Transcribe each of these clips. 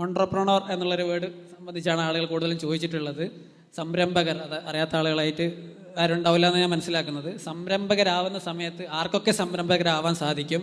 ഓൺട്രപ്രണോർ എന്നുള്ളൊരു വേർഡ് സംബന്ധിച്ചാണ് ആളുകൾ കൂടുതലും ചോദിച്ചിട്ടുള്ളത്. സംരംഭകർ അത് അറിയാത്ത ആളുകളായിട്ട് ആരുണ്ടാവില്ല എന്ന് ഞാൻ മനസ്സിലാക്കുന്നത്. സംരംഭകരാവുന്ന സമയത്ത് ആർക്കൊക്കെ സംരംഭകരാവാൻ സാധിക്കും?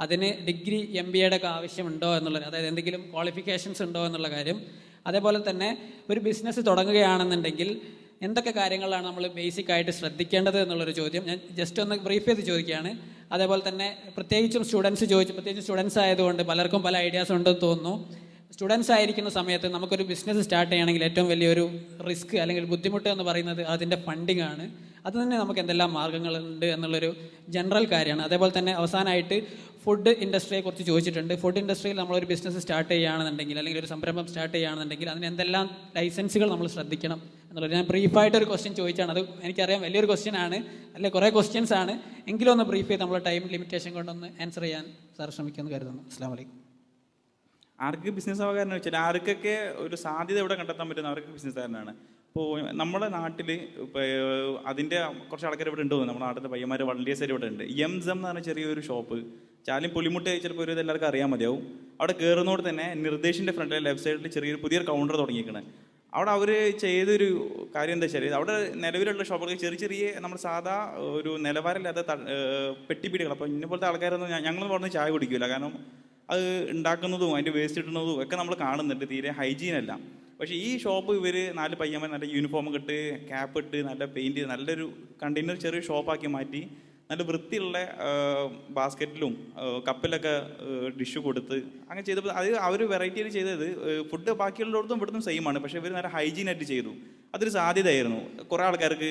അതിന് ഡിഗ്രി എം ബി എയുടെ ഒക്കെ ആവശ്യമുണ്ടോ എന്നുള്ള അതായത് എന്തെങ്കിലും ക്വാളിഫിക്കേഷൻസ് ഉണ്ടോ എന്നുള്ള കാര്യം. അതേപോലെ തന്നെ ഒരു ബിസിനസ് തുടങ്ങുകയാണെന്നുണ്ടെങ്കിൽ എന്തൊക്കെ കാര്യങ്ങളാണ് നമ്മൾ ബേസിക് ആയിട്ട് ശ്രദ്ധിക്കേണ്ടത് എന്നുള്ളൊരു ചോദ്യം. ഞാൻ ജസ്റ്റ് ഒന്ന് ബ്രീഫ് ചെയ്ത് ചോദിക്കുകയാണ്. അതേപോലെ തന്നെ പ്രത്യേകിച്ചും സ്റ്റുഡൻസ് ചോദിച്ചു പ്രത്യേകിച്ച് സ്റ്റുഡൻസ് ആയതുകൊണ്ട് പലർക്കും പല ഐഡിയാസ് ഉണ്ടെന്ന് തോന്നുന്നു. സ്റ്റുഡൻസ് ആയിരിക്കുന്ന സമയത്ത് നമുക്കൊരു ബിസിനസ് സ്റ്റാർട്ട് ചെയ്യണമെങ്കിൽ ഏറ്റവും വലിയൊരു റിസ്ക് അല്ലെങ്കിൽ ബുദ്ധിമുട്ട് എന്ന് പറയുന്നത് അതിന്റെ ഫണ്ടിങ് ആണ്. അത് തന്നെ നമുക്ക് എന്തെല്ലാം മാർഗങ്ങളുണ്ട് എന്നുള്ളൊരു ജനറൽ കാര്യമാണ്. അതേപോലെ തന്നെ അവസാനമായിട്ട് ഫുഡ് ഇൻഡസ്ട്രിയെ കുറിച്ച് ചോദിച്ചിട്ടുണ്ട്. ഫുഡ് ഇൻഡസ്ട്രിയിൽ നമ്മളൊരു ബിസിനസ് സ്റ്റാർട്ട് ചെയ്യുകയാണെന്നുണ്ടെങ്കിൽ അല്ലെങ്കിൽ ഒരു സംരംഭം സ്റ്റാർട്ട് ചെയ്യുകയാണെന്നുണ്ടെങ്കിൽ അതിന് എന്തെല്ലാം ലൈസൻസുകൾ നമ്മൾ ശ്രദ്ധിക്കണം എന്നുള്ളത് ഞാൻ ബ്രീഫായിട്ട് ഒരു ക്വസ്റ്റ്യൻ ചോദിച്ചാണ്. അത് എനിക്കറിയാം വലിയൊരു ക്വസ്റ്റ്യൻ ആണ്. അല്ലെ കുറേ ക്വസ്റ്റ്യൻസ് ആണ്. എങ്കിലും ഒന്ന് ബ്രീഫ് ചെയ്ത് നമ്മൾ ടൈം ലിമിറ്റേഷൻ കൊണ്ടൊന്ന് ആൻസർ ചെയ്യാൻ സാർ ശ്രമിക്കുമെന്ന് കരുതുന്നു. അസ്സാം വലൈക്കും ആർക്ക് ബിസിനസ് ആകാരനെന്ന് വെച്ചാൽ ആർക്കൊക്കെ ഒരു സാധ്യത ഇവിടെ കണ്ടെത്താൻ പറ്റുന്ന അവർക്ക് ബിസിനസ്സുകാരനാണ്. ഇപ്പോൾ നമ്മുടെ നാട്ടിൽ അതിന്റെ കുറച്ച് ആൾക്കാർ ഇവിടെ ഉണ്ടോ നമ്മുടെ നാട്ടിലെ പയ്യന്മാർ സൈഡ് ഇവിടെ ഉണ്ട്. എം സെം എന്ന് പറഞ്ഞ ചെറിയൊരു ഷോപ്പ്. ചാലും പുലിമുട്ട് ചിലപ്പോൾ ഒരു എല്ലാവർക്കും അറിയാൻ മതിയാവും. അവിടെ കയറുന്നോട് തന്നെ നിർദ്ദേശിന്റെ ഫ്രണ്ടിലെ ലെഫ്റ്റ് സൈഡിൽ ചെറിയൊരു പുതിയൊരു കൗണ്ടർ തുടങ്ങിയിരിക്കണേ അവിടെ അവർ ചെയ്തൊരു കാര്യം എന്താ വെച്ചാൽ അവിടെ നിലവിലുള്ള ഷോപ്പുകൾ ചെറിയ ചെറിയ നമ്മൾ സാധാ ഒരു നിലവാരമില്ലാത്ത പെട്ടിപ്പീടികൾ. അപ്പോൾ ഇന്നപോലത്തെ ആൾക്കാരൊന്നും ഞങ്ങൾ പറഞ്ഞ് ചായ കുടിക്കില്ല കാരണം അത് ഉണ്ടാക്കുന്നതും അതിന്റെ വേസ്റ്റ് ഇടുന്നതും ഒക്കെ നമ്മൾ കാണുന്നുണ്ട് തീരെ ഹൈജീൻ അല്ല. പക്ഷേ ഈ ഷോപ്പ് ഇവർ നാല് പയ്യന്മാർ നല്ല യൂണിഫോം ഇട്ട് ക്യാപ്പ് ഇട്ട് നല്ല പെയിന്റ് നല്ലൊരു കണ്ടെയ്നർ ചെറിയ ഷോപ്പാക്കി മാറ്റി നല്ല വൃത്തിയുള്ള ബാസ്ക്കറ്റിലും കപ്പിലൊക്കെ ഡിഷ് കൊടുത്ത് അങ്ങനെ ചെയ്തപ്പോൾ അത് അവർ വെറൈറ്റിയിൽ ചെയ്തത് ഫുഡ് ബാക്കിയുള്ളിടത്തും ഇവിടുത്തും സെയിം ആണ്. പക്ഷേ ഇവർ നല്ല ഹൈജീനായിട്ട് ചെയ്തു. അതൊരു സാധ്യതയായിരുന്നു. കുറേ ആൾക്കാർക്ക്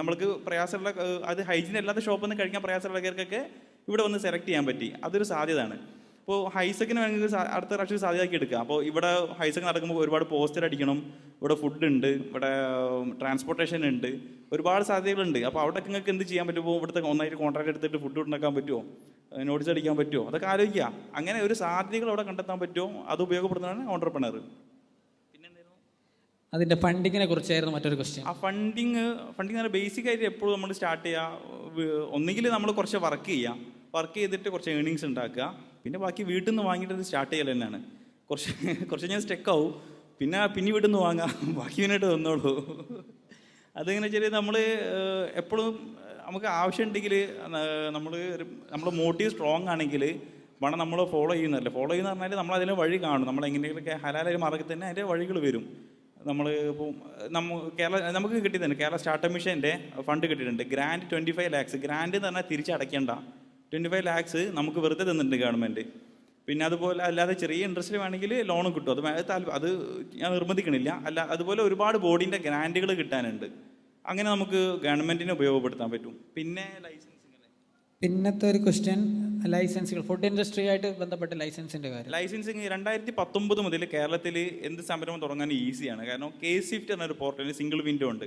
നമ്മൾക്ക് പ്രയാസമുള്ള അത് ഹൈജീൻ അല്ലാത്ത ഷോപ്പിൽ നിന്ന് കഴിക്കാൻ പ്രയാസമുള്ള ആൾക്കാർക്കൊക്കെ ഇവിടെ വന്ന് സെലക്ട് ചെയ്യാൻ പറ്റി. അതൊരു സാധ്യതയാണ്. ഇപ്പോൾ ഹൈസെക്കിന് വേണമെങ്കിൽ അടുത്ത പ്രാവശ്യം സാധ്യതയാക്കി എടുക്കുക അപ്പോൾ ഇവിടെ ഹൈസെക്ക് നടക്കുമ്പോൾ ഒരുപാട് പോസ്റ്റർ അടിക്കണം. ഇവിടെ ഫുഡ് ഉണ്ട് ഇവിടെ ട്രാൻസ്പോർട്ടേഷൻ ഉണ്ട്. ഒരുപാട് സാധ്യതകളുണ്ട്. അപ്പോൾ അവിടെ നിങ്ങൾക്ക് എന്ത് ചെയ്യാൻ പറ്റുമോ ഇവിടുത്തെ ഒന്നായിട്ട് കോൺട്രാക്ട് എടുത്തിട്ട് ഫുഡ് ഉണ്ടാക്കാൻ പറ്റുമോ? നോട്ടീസ് അടിക്കാൻ പറ്റുമോ? അതൊക്കെ ആലോചിക്കുക. അങ്ങനെ ഒരു സാധ്യതകൾ അവിടെ കണ്ടെത്താൻ പറ്റുമോ? അത് ഉപയോഗപ്പെടുന്നതാണ് ഓണ്ടർപ്രണർ അതിന്റെ ഫണ്ടിങ്ങിനെ കുറിച്ചായിരുന്നു മറ്റൊരു ക്വസ്റ്റ്യൻ ആ ഫണ്ടിങ് ഫണ്ടിങ് ബേസിക് ആയിട്ട് എപ്പോഴും നമ്മൾ സ്റ്റാർട്ട് ചെയ്യുക. ഒന്നുകിൽ നമ്മൾ കുറച്ച് വർക്ക് ചെയ്യുക. വർക്ക് ചെയ്തിട്ട് കുറച്ച് ഏണിങ്സ് ഉണ്ടാക്കുക. പിന്നെ ബാക്കി വീട്ടിൽ നിന്ന് വാങ്ങിയിട്ട് സ്റ്റാർട്ട് ചെയ്യൽ തന്നെയാണ്. കുറച്ച് കുറച്ച് ഞാൻ സ്റ്റെക്ക് ആവും. പിന്നെ പിന്നെ വീട്ടിൽ നിന്ന് വാങ്ങാം. ബാക്കി പിന്നീട്ട് തന്നോളൂ. അതിങ്ങനെ വെച്ചാൽ നമ്മൾ എപ്പോഴും നമുക്ക് ആവശ്യമുണ്ടെങ്കിൽ നമ്മൾ നമ്മുടെ മോട്ടീവ് സ്ട്രോങ് ആണെങ്കിൽ വേണം നമ്മൾ ഫോളോ ചെയ്യുന്നതല്ല. ഫോളോ ചെയ്യുന്ന പറഞ്ഞാൽ നമ്മൾ അതിന് വഴി കാണും. നമ്മൾ എങ്ങനെയൊക്കെ ഹലാലൊരു മാർഗത്തിൽ തന്നെ അതിന്റെ വഴികൾ വരും. നമ്മൾ ഇപ്പോൾ നമ്മ കേരള നമുക്ക് കിട്ടിയതന്നെ കേരള സ്റ്റാർട്ടപ്പ് മിഷന്റെ ഫണ്ട് കിട്ടിയിട്ടുണ്ട്. Grant twenty five lakhs grant എന്ന് പറഞ്ഞാൽ തിരിച്ചടയ്ക്കേണ്ട. ട്വന്റി ഫൈവ് ലാക്സ് നമുക്ക് വെറുതെ തന്നിട്ടുണ്ട് ഗവൺമെന്റ് പിന്നെ അതുപോലെ അല്ലാതെ ചെറിയ ഇൻട്രസ്റ്റിൽ വേണമെങ്കിൽ ലോണും കിട്ടും. അത് താല്പര്യം താല്പ- അത് ഞാൻ നിർബന്ധിക്കണില്ല. അല്ല അതുപോലെ ഒരുപാട് ബോഡീന്റെ ഗ്രാന്റുകൾ കിട്ടാനുണ്ട്. അങ്ങനെ നമുക്ക് ഗവൺമെന്റിനെ ഉപയോഗപ്പെടുത്താൻ പറ്റും. പിന്നെ ലൈസൻസ് പിന്നത്തെ ഒരു ക്വസ്റ്റ്യൻ ലൈസൻസുകൾ ഫുഡ് ഇൻഡസ്ട്രി ആയിട്ട് ബന്ധപ്പെട്ട ലൈസൻസിന്റെ കാര്യം. ലൈസൻസിങ് രണ്ടായിരത്തി പത്തൊമ്പത് മുതൽ കേരളത്തിൽ എന്ത് സംരംഭം തുടങ്ങാൻ ഈസിയാണ് കാരണം കെ സിഫ്റ്റ് എന്നൊരു പോർട്ടലിൽ സിംഗിൾ വിൻഡോ ഉണ്ട്.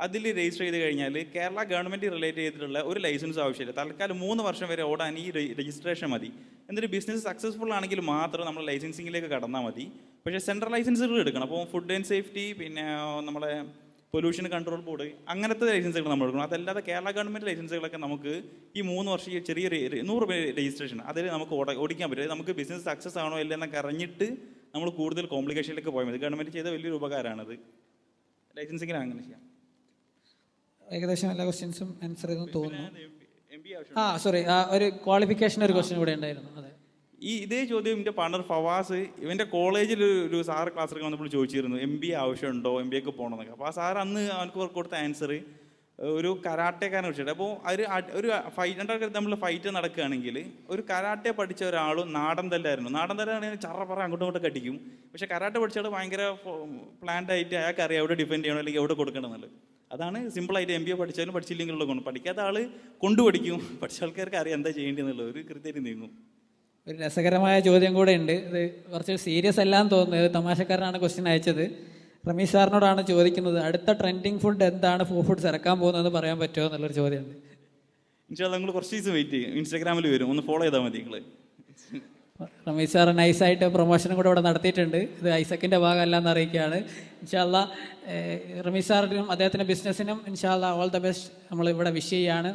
അതിൽ രജിസ്റ്റർ ചെയ്ത് കഴിഞ്ഞാൽ കേരള ഗവൺമെന്റ് റിലേറ്റ് ചെയ്തിട്ടുള്ള ഒരു ലൈസൻസ് ആവശ്യമില്ല. തൽക്കാലം മൂന്ന് വർഷം വരെ ഓടാൻ ഈ രജിസ്ട്രേഷൻ മതി. എന്നിട്ട് ബിസിനസ് സക്സസ്ഫുൾ ആണെങ്കിൽ മാത്രം നമ്മൾ ലൈസൻസിങ്ങിലേക്ക് കടന്നാൽ മതി. പക്ഷേ സെൻട്രൽ ലൈസൻസുകൾ എടുക്കണം. അപ്പോൾ ഫുഡ് ആൻഡ് സേഫ്റ്റി പിന്നെ നമ്മളെ പൊല്യൂഷൻ കൺട്രോൾ ബോർഡ് അങ്ങനത്തെ ലൈസൻസുകൾ നമ്മൾ എടുക്കണം. അതല്ലാതെ കേരള ഗവൺമെന്റ് ലൈസൻസുകളൊക്കെ നമുക്ക് ഈ മൂന്ന് വർഷം ഈ ചെറിയ നൂറ് രൂപ രജിസ്ട്രേഷൻ അതിൽ നമുക്ക് ഓട- ഓടിക്കാൻ പറ്റും. നമുക്ക് ബിസിനസ് സക്സസ് ആണോ ഇല്ല എന്നൊക്കെ അറിഞ്ഞിട്ട് നമ്മൾ കൂടുതൽ കോംപ്ലിക്കേഷനിലേക്ക് പോയാൽ മതി. ഗവൺമെന്റ് ചെയ്ത വലിയൊരു ഉപകാരമാണത്. ലൈസൻസിങ്ങിന് അങ്ങനെ ചെയ്യാം. ഏകദേശം എല്ലാ ക്വസ്റ്റ്യൻസും ആൻസർ ചെയ്തെന്ന് തോന്നുന്നു. ആ സോറി ഒരു ക്വാളിഫിക്കേഷൻ ഒരു ക്വസ്റ്റ്യൻ ഇവിടെ ഉണ്ടായിരുന്നു. അതെ. ഈ ഇതേ ചോദ്യം എന്റെ പാർട്ണർ ഫവാസ് ഇവന്റെ കോളേജിൽ ഒരു സാറ് ക്ലാസ് എടുക്കാൻ വന്നപ്പോൾ ചോദിച്ചിരുന്നു എം ബി ആവശ്യമുണ്ടോ എം ബി ഒക്കെ പോകണമെന്നൊക്കെ അപ്പോൾ ആ സാർ അന്ന് അവനക്ക് കൊടുത്ത ആൻസർ ഒരു കരാട്ടേക്കാരനെ വിളിച്ചിട്ട് അപ്പോൾ ഒരു ഒരു ഫൈറ്റ് രണ്ടാൾക്കാർ തമ്മിൽ ഫൈറ്റ് നടക്കുകയാണെങ്കിൽ ഒരു കരാട്ടെ പഠിച്ച ഒരാളും നാടൻ തല്ലായിരുന്നു. നാടൻ തല്ലാണെങ്കിൽ ചറ പറ അങ്ങോട്ടും ഇങ്ങോട്ടും കടിക്കും പക്ഷേ കരാട്ടെ പഠിച്ചാൽ ഭയങ്കര പ്ലാൻഡ് ആയിട്ട് അയാൾക്ക് അറിയാം എവിടെ ഡിഫെൻഡ് ചെയ്യണം അല്ലെങ്കിൽ എവിടെ കൊടുക്കണം എന്നുള്ളത്. അതാണ് സിമ്പിളായിട്ട് എം ബി എ പഠിച്ചാലും പഠിച്ചില്ലെങ്കിലുള്ള ഗുണം. പഠിക്കാത്ത ആൾ കൊണ്ടു പഠിക്കും. പഠിച്ച ആൾക്കാർക്ക് അറിയാം എന്താ ചെയ്യേണ്ടതെന്നുള്ള ഒരു കൃത്യമായിട്ട് നീങ്ങും. ഒരു രസകരമായ ചോദ്യം കൂടെ ഉണ്ട്. ഇത് കുറച്ച് സീരിയസ് അല്ലാന്ന് തോന്നുന്നത് തമാശക്കാരനാണ് ക്വസ്റ്റ്യൻ അയച്ചത്. റമീഷ് സാറിനോടാണ് ചോദിക്കുന്നത്. അടുത്ത ട്രെൻഡിങ് ഫുഡ് എന്താണ് ഫോ ഫുഡ്സ് ഇറക്കാൻ പോകുന്നതെന്ന് പറയാൻ പറ്റുമോ എന്നുള്ളൊരു ചോദ്യമുണ്ട്. ഇൻഷാല്ല നിങ്ങൾ കുറച്ച് ദിവസം വെയിറ്റ് ചെയ്യും. ഇൻസ്റ്റാഗ്രാമിൽ വരും. ഒന്ന് ഫോളോ ചെയ്താൽ മതി നിങ്ങൾ റമീഷ് സാർ നൈസായിട്ട് പ്രൊമോഷനും കൂടെ ഇവിടെ നടത്തിയിട്ടുണ്ട്. ഇത് ഐസക്കിന്റെ ഭാഗമല്ല എന്ന് അറിയിക്കുകയാണ് ഇൻഷാല്ല റമീസ് സാറിനും അദ്ദേഹത്തിന്റെ ബിസിനസ്സിനും ഇൻഷാല്ല ഓൾ ദ ബെസ്റ്റ് നമ്മൾ ഇവിടെ വിഷ് ചെയ്യാണ്.